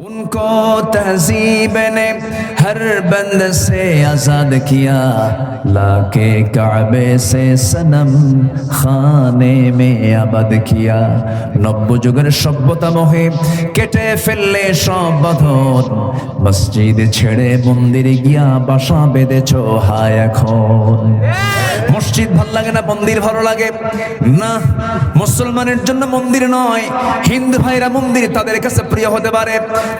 उनको तहजीब ने हर बंद से आजाद किया लाके काबे से सनम खाने में আবাদ কিয়া নব্য যুগের সভ্যতা মোহে কেটে ফেললে সব বাঁধন মসজিদ ছেড়ে মন্দিরে গিয়া বাসা বেঁধেছ হায় এখন মসজিদ ভাল লাগে না মন্দির ভালো লাগে না মুসলমানের জন্য মন্দির নয় হিন্দু ভাইরা মন্দির তাদের কাছে প্রিয় হতে পারে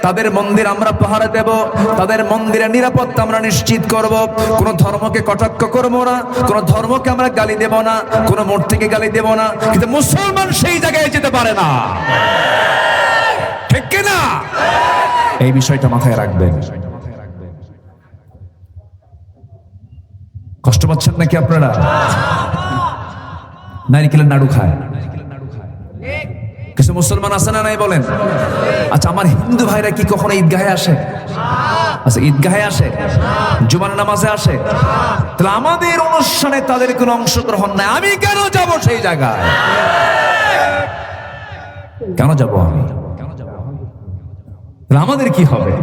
তাদের মন্দির আমরা পাহারা দেব, তাদের মন্দিরের নিরাপত্তা আমরা নিশ্চিত করব। কোন ধর্মকে কটাক্ষ করব না, কোন ধর্মকে আমরা গালি দেব না, কোন মূর্তিকে গালি দেব না, কিন্তু মুসলমান সেই জায়গায় যেতে পারে না। ঠিক কিনা? এই বিষয়টা মাথায় রাখবেন। কষ্ট পাচ্ছেন নাকি আপনারা? নারিকেলের নাড়ু খায় নারিকেলের নাড়ু খায়। কিছু মুসলমান আছে না নাই বলেন? আচ্ছা আমার হিন্দু ভাইরা কি কখনো ঈদগাহে আসে? আচ্ছা ঈদগাহে আসে? জুমার নামাজে আসে? তাহলে আমাদের অনুষ্ঠানে তাদের কোনো অংশগ্রহণ নাই। আমি কেন যাব সেই জায়গায়? কেন যাব আমি? আমাদের কি হবে?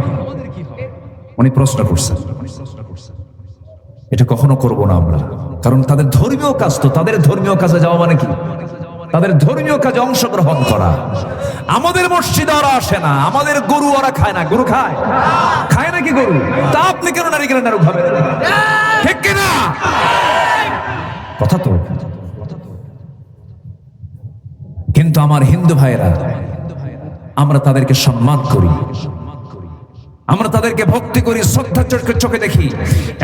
উনি প্রশ্ন করছেন। এটা কখনো করব না আমরা। কারণ তাদের ধর্মীয় কাজ তো, তাদের ধর্মীয় কাজে যাওয়া মানে কি? তাদের ধর্মীয় কাজে অংশগ্রহণ করা। আমাদের মসজিদে ওরা আসে না, আমাদের গরু ওরা খায় না। গরু খায়? খায় নাকি গরু? তা আপনি কেন নাড়ু খাবেন ঠিক কথা তো। কিন্তু আমার হিন্দু ভাইরা আমরা তাদেরকে সম্মান করি। আমরা তাদেরকে ভক্তি করি, শ্রদ্ধা চোখে চোখে দেখি।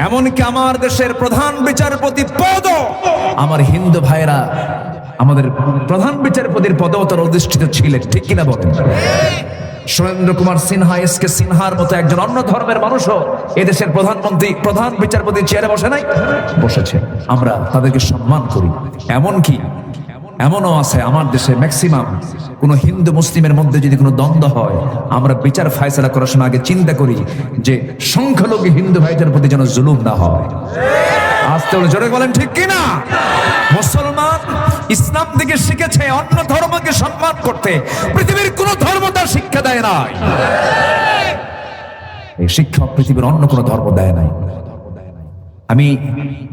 এমনকি আমার দেশের প্রধান বিচারপতি পদ আমার হিন্দু ভাইরা আমাদের প্রধান বিচারপতির পদেও তার অধিষ্ঠিত ছিলেন, ঠিক কিনা বলেন? সুরেন্দ্র কুমার সিনহা, এস কে সিনহার মতো একজন অন্য ধর্মের মানুষও এদেশের প্রধানমন্ত্রী, প্রধান বিচারপতি চেয়ারে বসে নাই? বসেছে। আমরা তাদেরকে সম্মান করি। এমনকি, এমনও আছে আমার দেশে ম্যাক্সিমাম কোন হিন্দু মুসলিমের মধ্যে যদি কোনো দ্বন্দ্ব হয়, আমরা বিচার ফায়সলা করার সময় আগে চিন্তা করি যে সংখ্যালঘু হিন্দু ভাইদের প্রতি যেন জুলুম না হয়। আসতে জোরে বলেন, ঠিক কিনা? মুসলমান ইসলাম থেকে শিখেছে, অন্য ধর্মকে সম্মান করতে। পৃথিবীর কোন ধর্ম তার শিক্ষা দেয় নাই। এই শিক্ষা পৃথিবীর অন্য কোনো ধর্ম দেয় নাই। আমি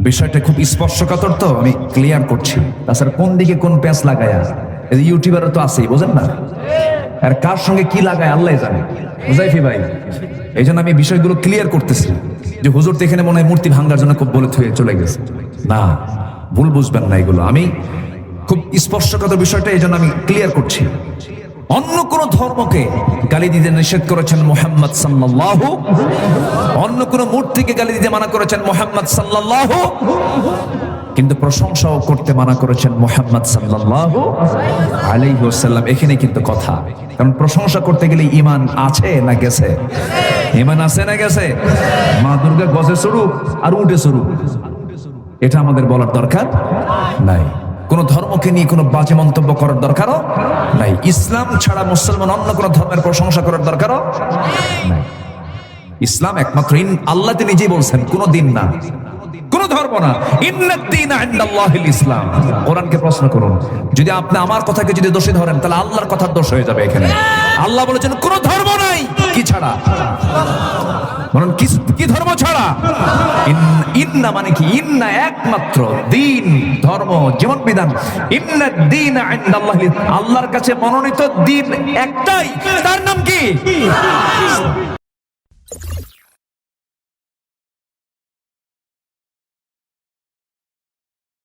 বিষয়টা খুব স্পর্শকাতর তো, আমি ক্লিয়ার করছি। তাছাড়া কোন দিকে কোন প্যাঁচ লাগায়া? ইউটিউবারও তো আছেই, বোঝেন না? আর কার সঙ্গে কি লাগায় আল্লাহ জানে। বুঝাইফি ভাই, এই জন্য আমি বিষয়গুলো ক্লিয়ার করতেছি যে হুজুর তো এখানে মনে হয় মূর্তি ভাঙ্গার জন্য খুব বলে থুয়ে চলে গেছে। না, ভুল বুঝবেন না এগুলো। আমি খুব স্পর্শকাতর বিষয়টা এই জন্য আমি ক্লিয়ার করছি। অন্য কোন ধর্মকে গালি দিতে নিষেধ করেছেন মোহাম্মদ সাল্লাল্লাহু, অন্য কোন মূর্তিকে গালি দিতে মানা করেছেন মোহাম্মদ সাল্লাল্লাহু, কিন্তু প্রশংসাও করতে মানা করেছেন মোহাম্মদ সাল্লাল্লাহু আলাইহি ওয়াসাল্লাম। এখানে কিন্তু কথা। কারণ প্রশংসা করতে গেলে ইমান আছে না গেছে? ইমান আছে না গেছে? মা দুর্গা গজে চড়ুক আর উঠে চড়ুক। এটা আমাদের বলার দরকার নাই। কোন ধর্মকে নিয়ে কোনো বাজে মন্তব্য করার দরকারও নাই। ইসলাম ছাড়া মুসলমান অন্য কোন ধর্মের প্রশংসা করার দরকারও ইসলাম একমাত্র ইন আল্লাহ তিনি নিজেই বলছেন, কোন দিন না। কোন ধর্ম না। ইসলাম। কোরআনকে প্রশ্ন করুন, যদি আপনি আমার কথাকে যদি দোষী ধরেন, তাহলে আল্লাহর কথার দোষ হয়ে যাবে এখানে। আল্লাহ বলেছেন, কোন ধর্ম নাই, কি ছাড়া? বলুন, কি কি ধর্ম ছাড়া? ইন- ইন্না মানে কি? ইন্না একমাত্র দিন, ধর্ম জীবন বিধান ইন্না দিন আল্লাহর কাছে মনোনীত দিন একটাই। তার নাম কি?